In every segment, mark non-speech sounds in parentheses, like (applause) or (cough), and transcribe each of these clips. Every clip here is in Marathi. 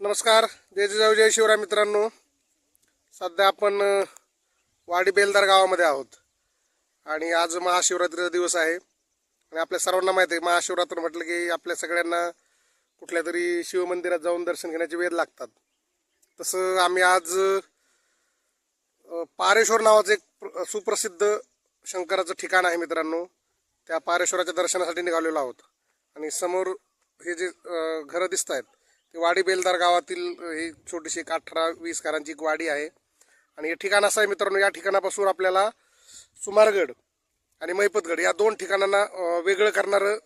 नमस्कार. जय जिजाऊ जय शिवराय मित्रांनो. सध्या आपण वाडी बेलदार गावामध्ये आहोत. आणि आज महाशिवरात्रीचा दिवस आहे. आणि आपल्या सर्वांना माहिती आहे महाशिवरात्र म्हटलं की आपल्या सगळ्यांना कुठल्या तरी शिवमंदिरात जाऊन दर्शन घेण्याचे वेध लागतात. तसं आम्ही आज पारेश्वर नावाचं एक प्र- सुप्रसिद्ध शंकराचं ठिकाण आहे मित्रांनो. त्या पारेश्वराच्या दर्शनासाठी निघालेलो आहोत. आणि समोर हे जे घरं दिसत आहेत वाडी बेलदार गावातील ही छोटीशी एक अठरा वीस घरांची एक वाडी आहे. आणि हे ठिकाण असं आहे मित्रांनो या ठिकाणापासून आपल्याला सुमारगड आणि मैपतगड या दोन ठिकाणांना वेगळं करणारं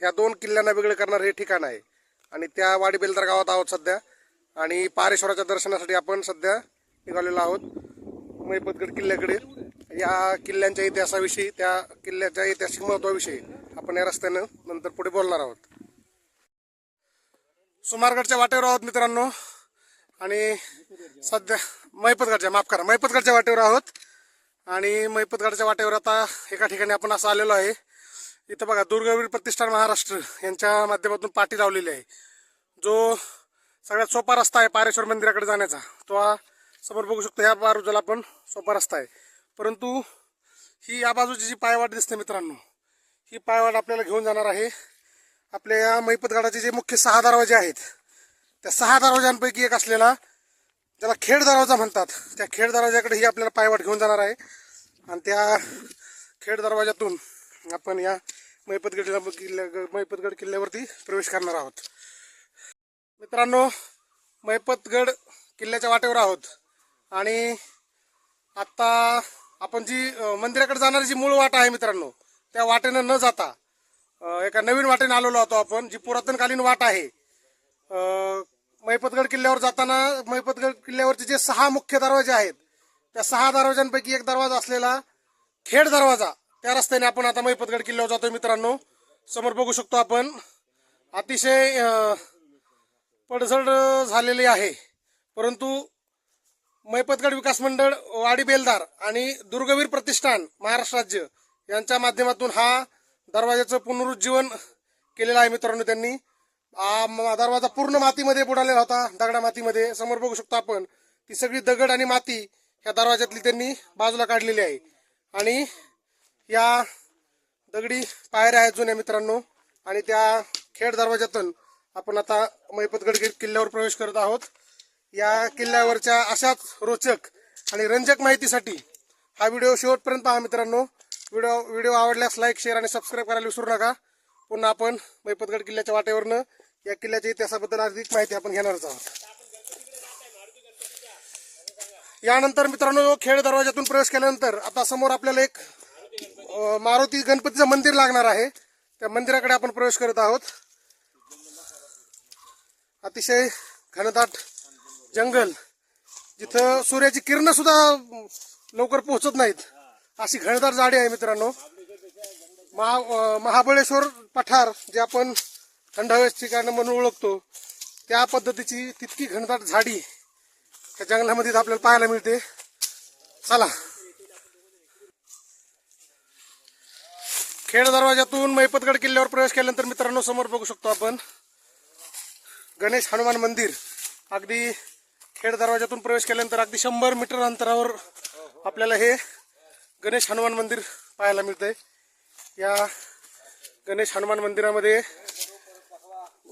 ह्या दोन किल्ल्यांना वेगळं करणारं हे ठिकाण आहे. आणि त्या वाडी बेलदार गावात आहोत सध्या. आणि पारेश्वराच्या दर्शनासाठी आपण सध्या निघालेलो आहोत मैपतगड किल्ल्याकडे. या किल्ल्यांच्या इतिहासाविषयी त्या किल्ल्याच्या ऐतिहासिक महत्वाविषयी आपण या रस्त्यानं नंतर पुढे बोलणार आहोत. सुमारगडच्या वाटेवर आहोत मित्रांनो. आणि सध्या मैपतगडच्या माफ करा मैपतगडच्या वाटेवर आहोत. आणि मैपतगडच्या वाटेवर आता एका ठिकाणी आपण असं आलेलो आहे. इथं बघा दुर्गवीर प्रतिष्ठान महाराष्ट्र यांच्या माध्यमातून पाठी लावलेली आहे. जो सगळ्यात सोपा रस्ता आहे पारेश्वर मंदिराकडे जाण्याचा तो हा समोर बघू शकतो ह्या बाजूला आपण सोपा रस्ता आहे. परंतु ही या बाजूची जी पायवाट दिसते मित्रांनो ही पायवाट आपल्याला घेऊन जाणार आहे. आपल्या या मैपतगडाचे जे मुख्य सहा दरवाजे आहेत त्या सहा दरवाजांपैकी एक असलेला ज्याला खेड दरवाजा म्हणतात त्या खेड दरवाजाकडे ही आपल्याला पायवाट घेऊन जाणार आहे. आणि त्या खेड दरवाजातून आपण या मैपतगड किल्ल्या मैपतगड किल्ल्यावरती प्रवेश करणार आहोत. मित्रांनो मैपतगड किल्ल्याच्या वाटेवर आहोत. आणि आत्ता आपण जी मंदिराकडे जाणारी जी मूळ वाट आहे मित्रांनो त्या वाटेनं न जाता एका नवीन वाटेने आलेलो होतो आपण जी पुरातनकालीन वाट आहे. मैपतगड किल्ल्यावर जाताना मैपतगड किल्ल्यावरचे जे सहा मुख्य दरवाजे आहेत त्या सहा दरवाजांपैकी एक दरवाजा असलेला खेड दरवाजा त्या रस्त्याने आपण आता मैपतगड किल्ल्यावर जातोय मित्रांनो. समोर बघू शकतो आपण. अतिशय पडझड झालेली आहे. परंतु मैपतगड विकास मंडळ वाडी बेलदार आणि दुर्गवीर प्रतिष्ठान महाराष्ट्र राज्य यांच्या माध्यमातून हा दरवाजाचं पुनरुज्जीवन केलेलं आहे मित्रांनो त्यांनी. दरवाजा पूर्ण मातीमध्ये बुडालेला होता दगडा मातीमध्ये. समोर बघू शकतो आपण ती सगळी दगड आणि माती ह्या दरवाजातली त्यांनी बाजूला काढलेली आहे. आणि या दगडी पायऱ्या आहेत जुन्या मित्रांनो आणि त्या खेड दरवाजातून आपण आता मैपतगड किल्ल्यावर प्रवेश करत आहोत. या किल्ल्यावरच्या अशाच रोचक आणि रंजक माहितीसाठी हा व्हिडिओ शेवटपर्यंत पहा मित्रांनो. व्हिडिओ व्हिडिओ आवडल्यास लाईक शेअर आणि सबस्क्राईब करायला विसरू नका. पुन्हा आपण मैपतगड किल्ल्याच्या वाटेवरनं या किल्ल्याच्या इतिहासाबद्दल अधिक माहिती आपण घेणारच आहोत. यानंतर मित्रांनो खेळ दरवाजातून प्रवेश केल्यानंतर आता समोर आपल्याला एक मारुती गणपतीचं मंदिर लागणार आहे. त्या मंदिराकडे आपण प्रवेश करत आहोत. अतिशय घनदाट जंगल जिथं सूर्याची किरण सुद्धा लवकर पोहोचत नाहीत. अशी घनदार झाडी आहे मित्रांनो. महा महाबळेश्वर पठार जे आपण थंड ठिकाण म्हणून ओळखतो त्या पद्धतीची तितकी घनदाट झाडी त्या जंगलामध्ये आपल्याला पाहायला मिळते. चला. खेड दरवाजातून मैपतगड किल्ल्यावर प्रवेश केल्यानंतर मित्रांनो समोर बघू शकतो आपण गणेश हनुमान मंदिर. अगदी खेड दरवाजातून प्रवेश केल्यानंतर अगदी शंभर मीटर अंतरावर आपल्याला हे गणेश हनुमान मंदिर पाहायला मिळतंय. या गणेश हनुमान मंदिरामध्ये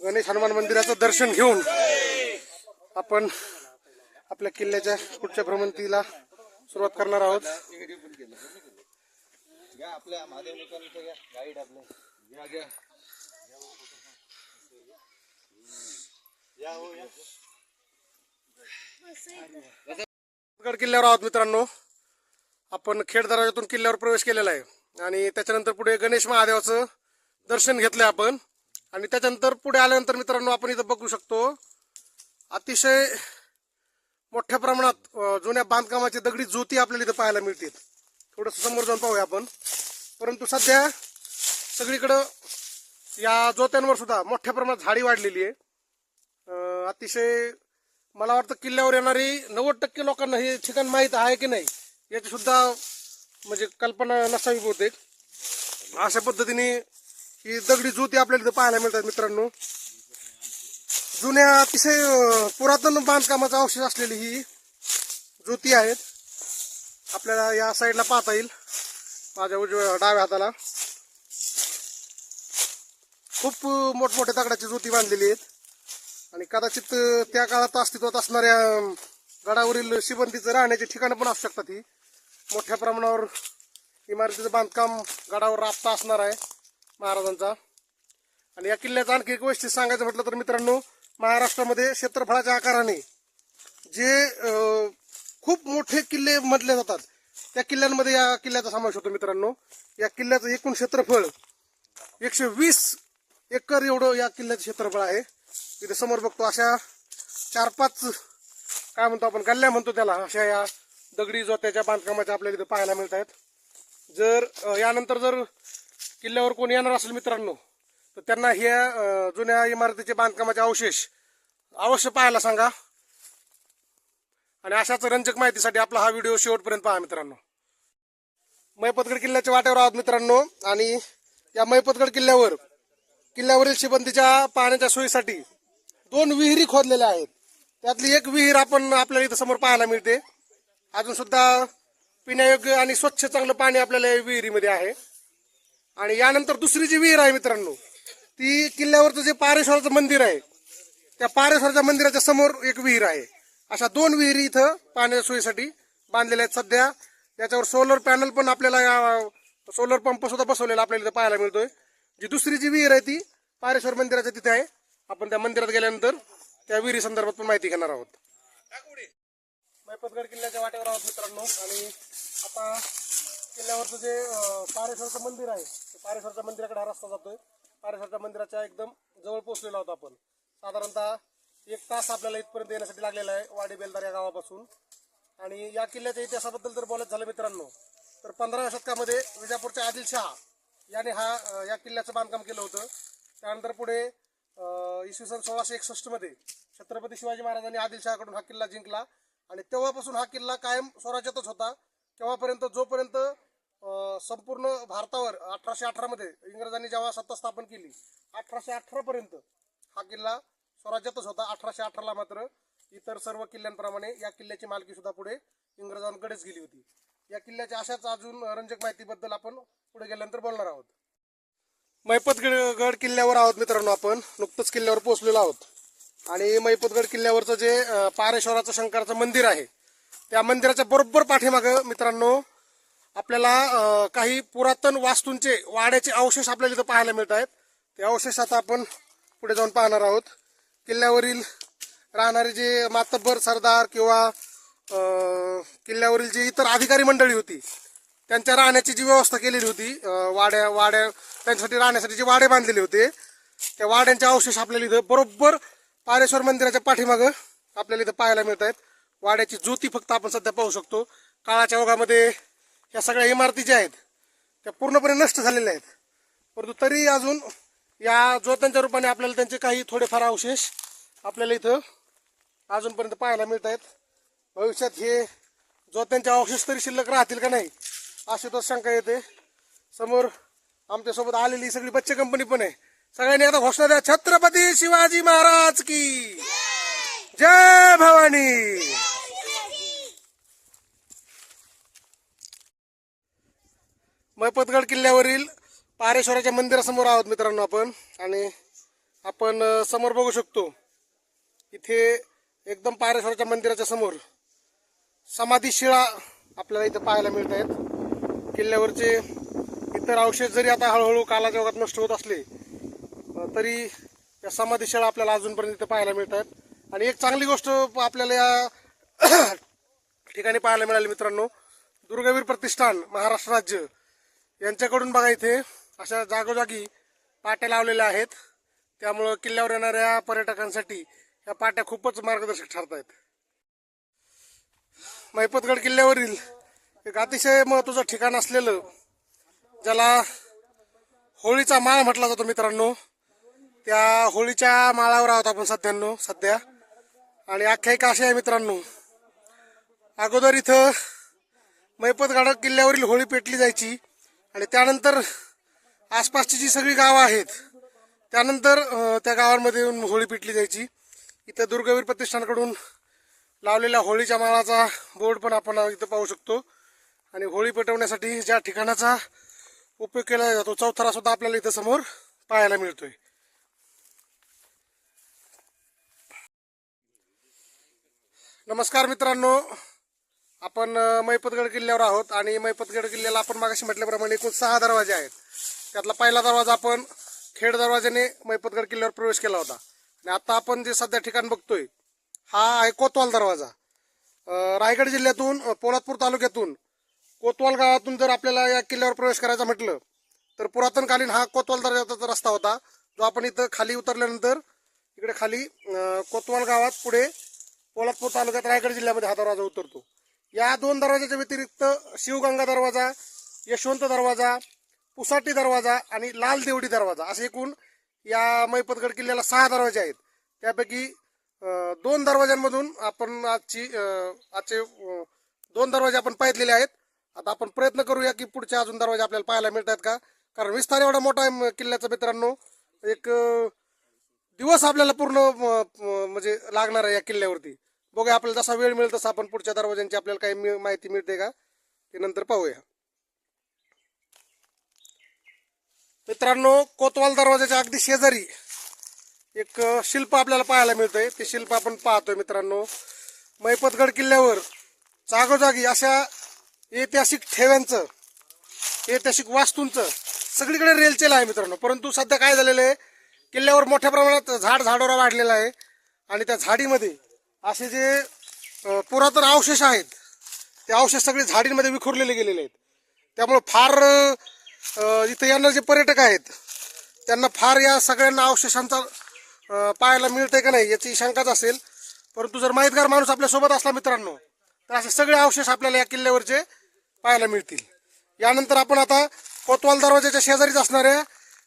गणेश हनुमान मंदिराचं दर्शन घेऊन आपण आपल्या किल्ल्याच्या पुढच्या भ्रमंतीला सुरुवात करणार आहोत. गड किल्ल्यावर आहोत मित्रांनो. आपण खेड दराजातून किल्ल्यावर प्रवेश केलेला आहे. आणि त्याच्यानंतर पुढे गणेश महादेवाचं दर्शन घेतलं आपण. आणि त्याच्यानंतर पुढे आल्यानंतर मित्रांनो आपण इथं बघू शकतो अतिशय मोठ्या प्रमाणात जुन्या बांधकामाची दगडी ज्योती आपल्याला इथं पाहायला मिळतील. थोडंसं समोर जाऊन पाहूया आपण. परंतु सध्या सगळीकडं या ज्योत्यांवर सुद्धा मोठ्या प्रमाणात झाडी वाढलेली आहे. अतिशय मला वाटतं किल्ल्यावर येणारी नव्वद टक्के लोकांना हे ठिकाण माहीत आहे की नाही. याची सुद्धा म्हणजे कल्पना नसावी बहुतेक. अशा पद्धतीने ही दगडी ज्योती आपल्याला इथं पाहायला मिळतात मित्रांनो. जुन्या अतिशय पुरातन बांधकामाचा अवशेष असलेली ही ज्योती आहेत. आपल्याला या साईडला पाहता येईल. माझ्या उजव्या डाव्या हाताला. खूप मोठमोठ्या दगडाची ज्योती बांधलेली आहेत. आणि कदाचित त्या काळात अस्तित्वात असणाऱ्या गडावरील शिबंदीचं राहण्याची ठिकाणं पण असू शकतात ही. मोठ्या प्रमाणावर इमारतीचं बांधकाम गडावर राबता असणार आहे महाराजांचा. आणि या किल्ल्याचं आणखी एक वैशिष्ट्य सांगायचं म्हटलं तर मित्रांनो महाराष्ट्रामध्ये क्षेत्रफळाच्या आकाराने जे खूप मोठे किल्ले म्हटले जातात त्या किल्ल्यांमध्ये या किल्ल्याचा समावेश होतो मित्रांनो. या किल्ल्याचं एकूण क्षेत्रफळ एकशे वीस एकर एवढं या किल्ल्याचं क्षेत्रफळ आहे. इथे समोर बघतो अशा चार पाच काय म्हणतो आपण गल्ल्या म्हणतो त्याला अशा या दगडी जोत्याच्या बांधकामाच्या आपल्याला इथं पाहायला मिळत आहेत जर यानंतर जर किल्ल्यावर कोणी येणार असेल मित्रांनो तर त्यांना ह्या जुन्या इमारतीचे बांधकामाचे अवशेष अवश्य पाहायला सांगा. आणि अशाच रंजक माहितीसाठी आपला हा व्हिडिओ शेवटपर्यंत पहा मित्रांनो. मैपतगड किल्ल्याच्या वाट्यावर आहोत मित्रांनो आणि या मैपतगड किल्ल्यावर किल्ल्यावरील शिबंदीच्या पाण्याच्या सोयीसाठी दोन विहिरी खोदलेल्या आहेत. त्यातली एक विहीर आपण आपल्याला इथं समोर पाहायला मिळते. अजून सुद्धा पिण्यायोग्य आणि स्वच्छ चांगलं पाणी आपल्याला या विहिरीमध्ये आहे. आणि यानंतर दुसरी जी विहीर आहे मित्रांनो ती किल्ल्यावरचं जे पारेश्वराचं मंदिर आहे त्या पारेश्वराच्या मंदिराच्या समोर एक विहीर आहे. अशा दोन विहिरी इथं पाण्याच्या सोयीसाठी बांधलेल्या आहेत सध्या. याच्यावर सोलर पॅनल पण आपल्याला सोलर पंप सुद्धा बसवलेला आपल्याला इथं पाहायला मिळतोय. जी दुसरी जी विहीर आहे ती पारेश्वर मंदिराच्या तिथे आहे. आपण त्या मंदिरात गेल्यानंतर त्या विहिरी संदर्भात पण माहिती घेणार आहोत. मैपतगड किल्ल्याच्या वाटेवर आहोत मित्रांनो. आणि आता किल्ल्यावरचं जे पारेश्वरचं मंदिर आहे ते पारेश्वरच्या मंदिराकडे हा रस्ता जातोय. पारेश्वरच्या मंदिराच्या एकदम जवळ पोहोचलेलो आहोत आपण. साधारणतः एक तास आपल्याला इथपर्यंत येण्यासाठी लागलेला आहे वाडी बेलदार या गावापासून. आणि या किल्ल्याच्या इतिहासाबद्दल जर बोलत झालं मित्रांनो तर पंधराव्या शतकामध्ये विजापूरच्या आदिलशहा याने हा या किल्ल्याचं बांधकाम केलं होतं. त्यानंतर पुढे इसवी सन सोळाशे एकसष्टमध्ये छत्रपती शिवाजी महाराजांनी आदिलशहाकडून हा किल्ला जिंकला. आणि तेव्हापासून हा किल्ला कायम स्वराज्यातच होता. तेव्हापर्यंत जोपर्यंत संपूर्ण भारतावर अठराशे अठरामध्ये इंग्रजांनी जेव्हा सत्ता स्थापन केली अठराशे अठरापर्यंत हा किल्ला स्वराज्यातच होता. अठराशे अठराला मात्र इतर सर्व किल्ल्यांप्रमाणे या किल्ल्याची मालकी सुद्धा पुढे इंग्रजांकडेच गेली होती. या किल्ल्याच्या अशाच अजून रंजक माहितीबद्दल आपण पुढे गेल्यानंतर बोलणार आहोत. मैपतगड किल्ल्यावर आहोत मित्रांनो आपण. नुकतंच किल्ल्यावर पोहोचलेलो आहोत. आणि मैपतगड किल्ल्यावरचं जे पारेश्वराचं शंकराचं मंदिर आहे त्या मंदिराच्या बरोबर पाठीमागं मित्रांनो आपल्याला काही पुरातन वास्तूंचे वाड्याचे अवशेष आपल्याला इथं पाहायला मिळत आहेत. ते अवशेष आता आपण पुढे जाऊन पाहणार आहोत. किल्ल्यावरील राहणारे जे मातब्बर सरदार किंवा किल्ल्यावरील जी इतर अधिकारी मंडळी होती त्यांच्या राहण्याची जी व्यवस्था केलेली होती वाड्या वाड्या त्यांच्यासाठी राहण्यासाठी जे वाडे बांधलेले होते त्या वाड्यांचे अवशेष आपल्याला इथं बरोबर पारेश्वर मंदिराच्या पाठीमागं आपल्याला इथं पाहायला मिळत आहेत वाड्याची ज्योती फक्त आपण सध्या पाहू शकतो. काळाच्या ओघामध्ये ह्या सगळ्या इमारती ज्या आहेत त्या पूर्णपणे नष्ट झालेल्या आहेत. परंतु तरी अजून या ज्योतांच्या रूपाने आपल्याला त्यांचे काही थोडेफार अवशेष आपल्याला इथं अजूनपर्यंत पाहायला मिळत आहेत भविष्यात हे ज्योत्यांचे अवशेष तरी शिल्लक राहतील का नाही अशी तर शंका येते. समोर आमच्यासोबत आलेली सगळी बच्चे कंपनी पण आहे. सगळ्यांनी आता घोषणा द्या. छत्रपती शिवाजी महाराज की. जय भवानी. मैपतगड किल्ल्यावरील पारेश्वराच्या मंदिरासमोर आहोत मित्रांनो आपण. आणि आपण समोर बघू शकतो. इथे एकदम पारेश्वराच्या मंदिराच्या समोर समाधी शिळा आपल्याला इथं पाहायला मिळत आहेत किल्ल्यावरचे इतर अवशेष जरी आता हळूहळू कालाच्या नष्ट होत असले तरी या समाधीशाळा आपल्याला अजूनपर्यंत इथं पाहायला मिळतात. आणि एक चांगली गोष्ट आपल्याला या (clears throat) ठिकाणी पाहायला मिळाली मित्रांनो दुर्गवीर प्रतिष्ठान महाराष्ट्र राज्य. यांच्याकडून बघा इथे अशा जागोजागी पाट्या लावलेल्या आहेत. त्यामुळं किल्ल्यावर येणाऱ्या पर्यटकांसाठी या पाट्या खूपच मार्गदर्शक ठरत आहेत मैपतगड किल्ल्यावरील एक अतिशय महत्वाचं ठिकाण असलेलं ज्याला होळीचा माळ म्हटला जातो मित्रांनो त्या होळीच्या माळावर आहोत आपण सध्यानो सध्या. आणि आख्यायिका अशी आहे मित्रांनो. अगोदर इथं मैपतगड किल्ल्यावरील होळी पेटली जायची. आणि त्यानंतर आसपासची जी सगळी गावं आहेत त्यानंतर त्या गावांमध्ये येऊन होळी पेटली जायची. इथं दुर्गवीर प्रतिष्ठानकडून लावलेल्या होळीच्या माळाचा बोर्ड पण आपण इथं पाहू शकतो. आणि होळी पेटवण्यासाठी ज्या ठिकाणाचा उपयोग केला जातो चौथरा सुद्धा आपल्याला इथं समोर पाहायला मिळतोय. नमस्कार मित्रांनो. आपण मैपतगड किल्ल्यावर आहोत आणि मैपतगड किल्ल्याला आपण मागाशी म्हटल्याप्रमाणे एकूण सहा दरवाजे आहेत. त्यातला पहिला दरवाजा आपण खेड दरवाजाने मैपतगड किल्ल्यावर प्रवेश केला होता. आणि आता आपण जे सध्या ठिकाण बघतोय हा आहे कोतवाल दरवाजा. रायगड जिल्ह्यातून पोलादपूर तालुक्यातून कोतवाल गावातून जर आपल्याला या किल्ल्यावर प्रवेश करायचा म्हटलं तर पुरातनकालीन हा कोतवाल दरवाजाचा रस्ता होता जो आपण इथं खाली उतरल्यानंतर इकडे खाली कोतवाल गावात पुढे पोलादपूर तालुक्यात रायगड जिल्ह्यामध्ये हा दरवाजा उतरतो. या दोन दरवाजाच्या व्यतिरिक्त शिवगंगा दरवाजा यशवंत दरवाजा पुसाटी दरवाजा आणि लाल देवडी दरवाजा असे एकूण या मैपतगड किल्ल्याला सहा दरवाजे आहेत. त्यापैकी दोन दरवाजांमधून आपण आजची आजचे दोन दरवाजे आपण पाहितलेले आहेत. आता आपण प्रयत्न करूया की पुढचे अजून दरवाजे आपल्याला पाहायला मिळत आहेत का? कारण विस्तार एवढा मोठा आहे किल्ल्याचा मित्रांनो एक दिवस आपल्याला पूर्ण म- म्हणजे लागणार आहे या किल्ल्यावरती. बघूया आपल्याला जसा वेळ मिळेल तसा आपण पुढच्या दरवाज्यांची आपल्याला काही माहिती मिळते का? ते नंतर पाहूया. मित्रांनो कोतवाल दरवाजाच्या अगदी शेजारी एक शिल्प आपल्याला पाहायला मिळतंय. ते शिल्प आपण पाहतोय मित्रांनो. मैपतगड किल्ल्यावर जागोजागी अशा ऐतिहासिक ठेव्यांचं ऐतिहासिक वास्तूंचं सगळीकडे रेलचेल आहे मित्रांनो. परंतु सध्या काय झालेलं आहे? किल्ल्यावर मोठ्या प्रमाणात झाड झाडोरा वाढलेला आहे. आणि त्या झाडीमध्ये असे जे पुरातन अवशेष आहेत ते अवशेष सगळे झाडींमध्ये विखुरलेले गेलेले आहेत. त्यामुळं फार इथं येणारे जे पर्यटक आहेत त्यांना फार या सगळ्यांना अवशेषांचा पाहायला मिळतंय का नाही याची शंकाच असेल. परंतु जर माहितगार माणूस आपल्यासोबत असला मित्रांनो तर असे सगळे अवशेष आपल्याला या किल्ल्यावरचे पाहायला मिळतील. यानंतर आपण आता कोतवाल दरवाजाच्या शेजारीच असणाऱ्या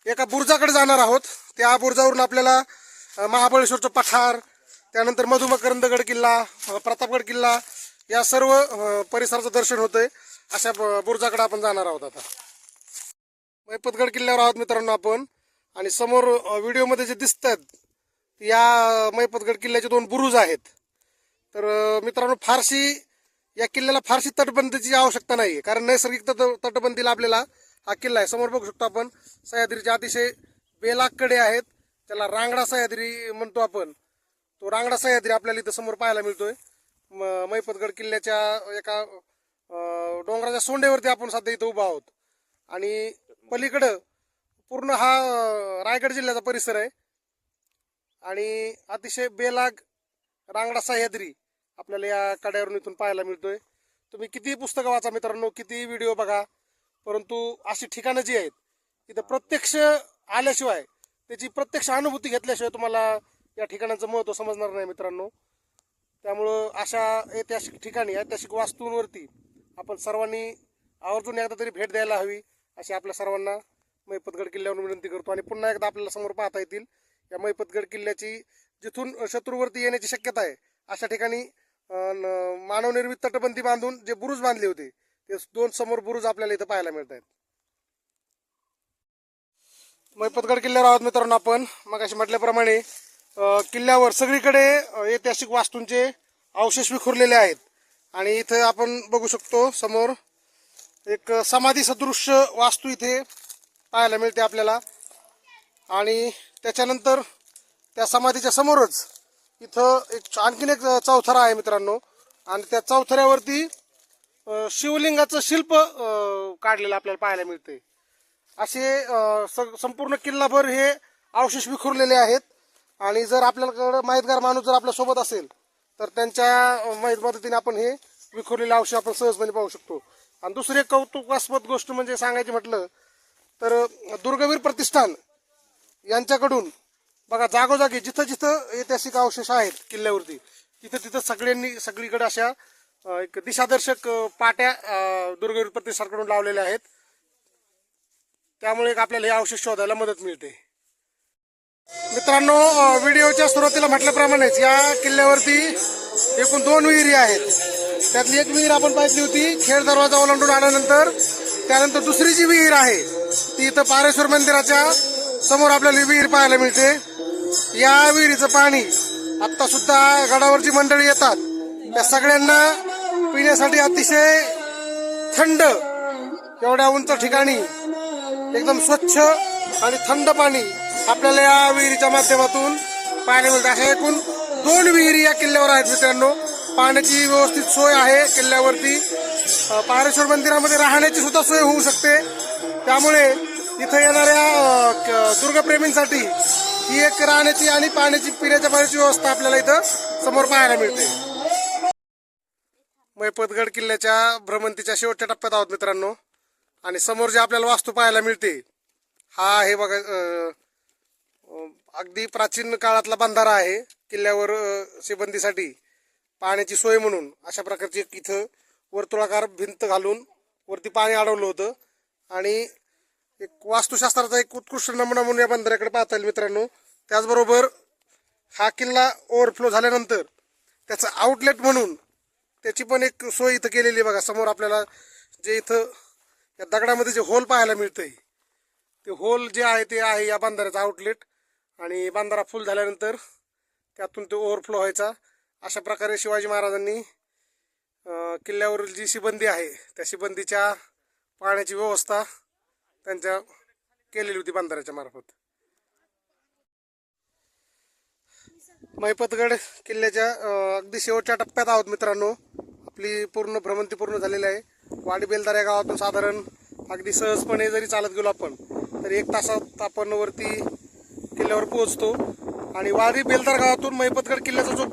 एका बुर्जाकडे जाणार आहोत. त्या बुर्जावरून आपल्याला महाबळेश्वरचं पठार त्यानंतर मधुमकरंदगड किल्ला प्रतापगड किल्ला या सर्व परिसराचं दर्शन होतंय. अशा ब- बुर्जाकडे आपण जाणार आहोत आता. मैपतगड किल्ल्यावर आहोत मित्रांनो आपण. आणि समोर व्हिडिओमध्ये जे दिसतात या मैपतगड किल्ल्याचे दोन बुरुज आहेत. तर मित्रांनो फारशी या किल्ल्याला फारशी तटबंदीची आवश्यकता नाही कारण नैसर्गिक तट तटबंदीला आपल्याला हा किल्ला आहे. समोर बघू शकतो आपण सह्याद्रीचे अतिशय बेलाकडे आहेत. त्याला रांगडा सह्याद्री म्हणतो आपण. तो रांगडा सह्याद्री आपल्याला इथं समोर पाहायला मिळतोय. म- मैपतगड किल्ल्याच्या एका डोंगराच्या सोंडेवरती आपण सध्या इथं उभा आहोत. आणि पलीकडं पूर्ण हा रायगड जिल्ह्याचा परिसर आहे. आणि अतिशय बेलाग रांगडा सह्याद्री आपल्याला या कड्यावरून इथून पाहायला मिळतोय. तुम्ही किती पुस्तकं वाचा मित्रांनो किती व्हिडिओ बघा परंतु अशी ठिकाणं जी आहेत तिथं प्रत्यक्ष आल्याशिवाय त्याची प्रत्यक्ष अनुभूती घेतल्याशिवाय तुम्हाला या ठिकाणाचं महत्त्व समजणार नाही मित्रांनो. त्यामुळं अशा ऐतिहासिक ठिकाणी ऐतिहासिक वास्तूंवरती आपण सर्वांनी आवर्जून एकदा तरी भेट द्यायला हवी अशी आपल्या सर्वांना मैपतगड किल्ल्यावरून विनंती करतो. आणि पुन्हा एकदा आपल्याला समोर पाहता येतील या मैपतगड किल्ल्याची जिथून शत्रूवरती येण्याची शक्यता आहे अशा ठिकाणी न- मानवनिर्मित तटबंदी बांधून जे बुरुज बांधले होते ते दोन समोर बुरुज आपल्याला इथं पाहायला मिळत आहेत. मैपतगड किल्ल्यावर आहोत मित्रांनो आपण. मग अशी म्हटल्याप्रमाणे किल्ल्यावर सगळीकडे ऐतिहासिक वास्तूंचे अवशेष विखुरलेले आहेत. आणि इथं आपण बघू शकतो समोर एक समाधी सदृश्य वास्तू इथे पाहायला मिळते आपल्याला. आणि त्याच्यानंतर त्या समाधीच्या समोरच इथं एक आणखीन एक चौथरा आहे मित्रांनो. आणि त्या चौथऱ्यावरती शिवलिंगाचं शिल्प काढलेलं आपल्याला पाहायला मिळते. असे स- संपूर्ण किल्लाभर हे अवशेष विखुरलेले आहेत. आणि जर आपल्याकडं माहितगार माणूस जर आपल्यासोबत असेल तर त्यांच्या माहीत मदतीने आपण हे विखुरलेले अवशेष आपण सहजपणे पाहू शकतो. आणि दुसरी एक कौतुकास्पद गोष्ट म्हणजे सांगायची म्हटलं तर दुर्गवीर प्रतिष्ठान यांच्याकडून बघा जागोजागी जिथं जिथं ऐतिहासिक अवशेष आहेत किल्ल्यावरती तिथं तिथं सगळ्यांनी सगळीकडे अशा एक दिशादर्शक पाट्या दुर्गवीर प्रतिष्ठानकडून लावलेल्या आहेत. त्यामुळे एक आपल्याला हे अवशेष शोधायला मदत मिळते. मित्रांनो व्हिडिओच्या सुरुवातीला म्हटल्याप्रमाणेच या किल्ल्यावरती एकूण दोन विहिरी आहेत. त्यातली एक विहीर आपण पाहिली होती खेड दरवाजा ओलांडून आल्यानंतर. त्यानंतर दुसरी जी विहीर आहे ती इथं पारेश्वर मंदिराच्या समोर आपल्याला विहीर पाहायला मिळते. या विहिरीचं पाणी आत्ता सुद्धा गडावरची मंडळी येतात त्या सगळ्यांना पिण्यासाठी अतिशय थंड एवढ्या उंच ठिकाणी एकदम स्वच्छ आणि थंड पाणी आपल्याला या विहिरीच्या माध्यमातून पाहायला मिळतं अशा एकूण दोन विहिरी या किल्ल्यावर आहेत मित्रांनो. पाण्याची व्यवस्थित सोय आहे किल्ल्यावरती. पारेश्वर मंदिरामध्ये राहण्याची सुद्धा सोय होऊ शकते. त्यामुळे इथं येणाऱ्या दुर्गप्रेमींसाठी ही एक राहण्याची आणि पाण्याची पिण्याच्या पाण्याची व्यवस्था आपल्याला इथं समोर पाहायला मिळते. मैपतगड किल्ल्याच्या भ्रमंतीच्या शेवटच्या टप्प्यात आहोत मित्रांनो. आणि समोर जे आपल्याला वास्तू पाहायला मिळते हा हे बघा अगदी प्राचीन काळातला बंधारा आहे किल्ल्यावर शिबंदीसाठी पाण्याची सोय म्हणून अशा प्रकारची एक इथं वर्तुळाकार भिंत घालून वरती पाणी अडवलं होतं. आणि एक वास्तुशास्त्राचा एक उत्कृष्ट नमुना म्हणून या बंधाऱ्याकडे पाहता येईल मित्रांनो. त्याचबरोबर हा किल्ला ओव्हरफ्लो झाल्यानंतर त्याचं आउटलेट म्हणून त्याची पण एक सोय इथं केलेली आहे बघा. समोर आपल्याला जे इथं या दगडामध्ये जे होल पाहायला मिळतंय ते होल जे आहे ते आहे या बांधाऱ्याचं आउटलेट आणि बांधारा फुल झाल्यानंतर त्यातून तो ओव्हरफ्लो व्हायचा. अशा प्रकारे शिवाजी महाराजांनी किल्ल्यावरील जी शिबंदी आहे त्या शिबंदीच्या पाण्याची व्यवस्था त्यांच्या केलेली होती बांधाऱ्याच्या मार्फत. मैपतगड किल्ल्याच्या अगदी शेवटच्या टप्प्यात आहोत मित्रांनो. आपली पूर्ण भ्रमंती पूर्ण झालेली आहे. वाडी बेलदार या गावातून साधारण अगदी सहजपणे जरी चालत गेलो आपण तर एक तासात आपण वरती किल्ल्यावर पोहोचतो. आणि वारी बेलदार गावातून मैपतगड किल्ल्याचा जो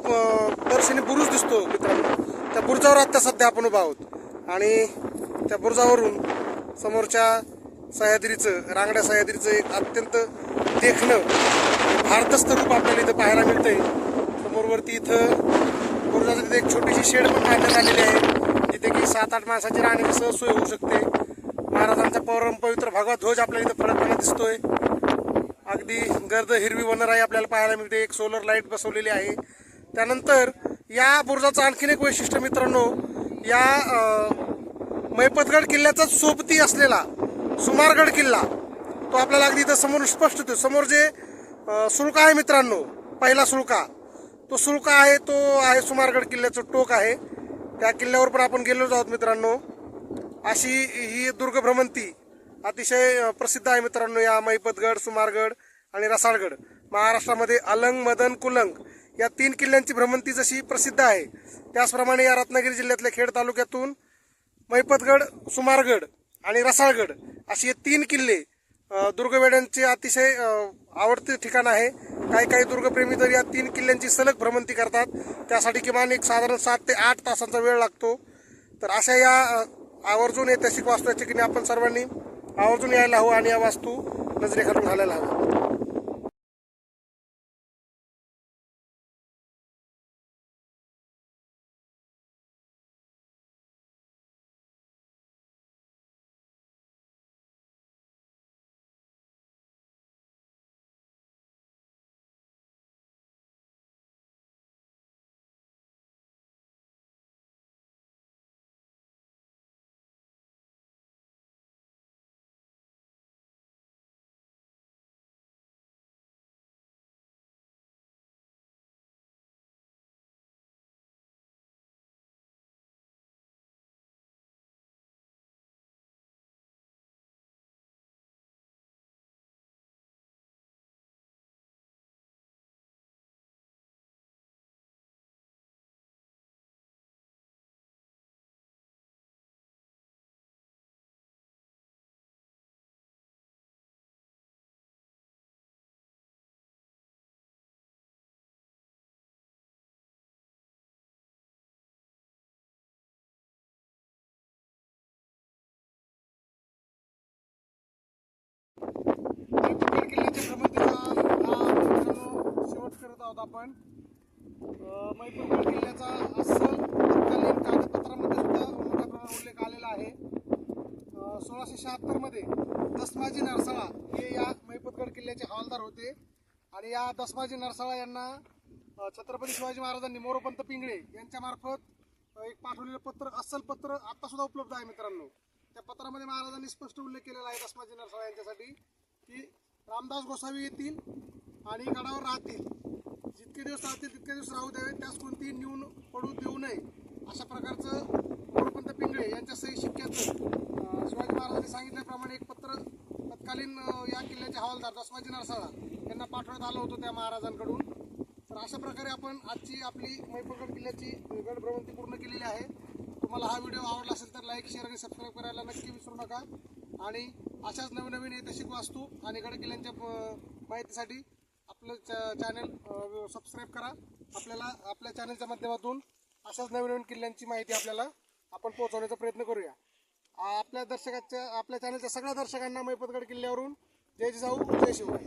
दर्शनी बुरुज दिसतो मित्रांनो त्या बुरुजावर आता सध्या आपण उभा आहोत. आणि त्या बुरुजावरून समोरच्या सह्याद्रीचं रांगड्या सह्याद्रीचं एक अत्यंत देखणं भारतस्थ रूप आपल्याला इथं पाहायला मिळतंय. समोरवरती इथं बुरुजाचं तिथे एक छोटीशी शेड पण बांधण्यात आलेली आहे. जिथे की सात आठ माणसाची राहण्याची सहज सोय होऊ शकते. महाराजांचा परम पवित्र भगवा ध्वज आपल्याला इथं फडकताना दिसतोय. अगदी गर्द हिरवी वनराई आपल्याला पाहायला मिळते. एक सोलर लाइट बसवलेली आहे. त्यानंतर या बुरुजाचं आणखीन एक वैशिष्ट्य मित्रांनो या मैपतगड किल्ल्याचाच सोबती असलेला सुमारगड किल्ला तो आपल्याला अगदी इथं समोर स्पष्ट होतो. समोर जे सुळका आहे मित्रांनो पहिला सुळका. तो सुळका आहे तो आहे सुमारगड किल्ल्याचं टोक आहे. त्या किल्ल्यावर पण आपण गेलो आहोत मित्रांनो. अशी ही दुर्ग भ्रमंती अतिशय प्रसिद्ध आहे मित्रांनो या मैपतगड सुमारगड आणि रसाळगड. महाराष्ट्रामध्ये अलंग मदन कुलंग या तीन किल्ल्यांची भ्रमंती जशी प्रसिद्ध आहे त्याचप्रमाणे या रत्नागिरी जिल्ह्यातल्या खेड तालुक्यातून मैपतगड सुमारगड आणि रसाळगड असे तीन किल्ले दुर्गवेड्यांचे अतिशय आवडते ठिकाण आहे. काही काही दुर्गप्रेमी तर या तीन किल्ल्यांची सलग भ्रमंती करतात. त्यासाठी किमान एक साधारण सात ते आठ तासांचा वेळ लागतो. तर अशा या आवर्जून ऐतिहासिक वास्तू की ठिकाणी आपण सर्वांनी आवर्जून यायला हवं आणि या वास्तू नजरेखालून घालायला हवं. आपण. अं, किल्ल्याचा अस्सल तत्कालीन कागदपत्रामध्ये सुद्धा मोठ्या प्रमाणात उल्लेख आलेला आहे. सोळाशे शहात्तरमध्ये दसमाजी नरसाळा हे या मैपतगड किल्ल्याचे हवालदार होते. आणि या दसमाजी नरसाळा यांना छत्रपती शिवाजी महाराजांनी मोरोपंत पिंगळे यांच्यामार्फत एक पाठवलेलं पत्र अस्सल पत्र आत्तासुद्धा उपलब्ध आहे मित्रांनो. त्या पत्रामध्ये महाराजांनी स्पष्ट उल्लेख केलेला आहे दसमाजी नरसाळा यांच्यासाठी की रामदास गोसावी येतील आणि गडावर राहतील. जितके दिवस राहतील तितके दिवस राहू द्यावे त्यास कोणतीही न्यून पडू देऊ नये. अशा प्रकारचं गुरुपंत पिंगळे यांच्या सही शिक्क्याचं शिवाजी महाराजांनी सांगितल्याप्रमाणे एक पत्र तत्कालीन या किल्ल्याचे हवालदार दसमाजी नरसाळा यांना पाठवण्यात आलं होतं त्या महाराजांकडून. तर अशा प्रकारे आपण आजची आपली मैपगड किल्ल्याची गड भ्रमंती पूर्ण केलेली आहे. तुम्हाला हा व्हिडिओ आवडला असेल तर लाईक शेअर आणि सबस्क्राईब करायला नक्की विसरू नका. आणि अशाच नवीन नवीन ऐतिहासिक वास्तू आणि गड किल्ल्यांच्या माहितीसाठी आपलं चॅनल सबस्क्राईब करा. आपल्याला आपल्या चॅनलच्या माध्यमातून अशाच नवीन नवीन किल्ल्यांची माहिती आपल्याला आपण पोहोचवण्याचा प्रयत्न करूया. आपल्या दर्शकाच्या आपल्या चॅनलच्या सगळ्या दर्शकांना मैपतगड किल्ल्यावरून जय जाऊ जय शिवराय.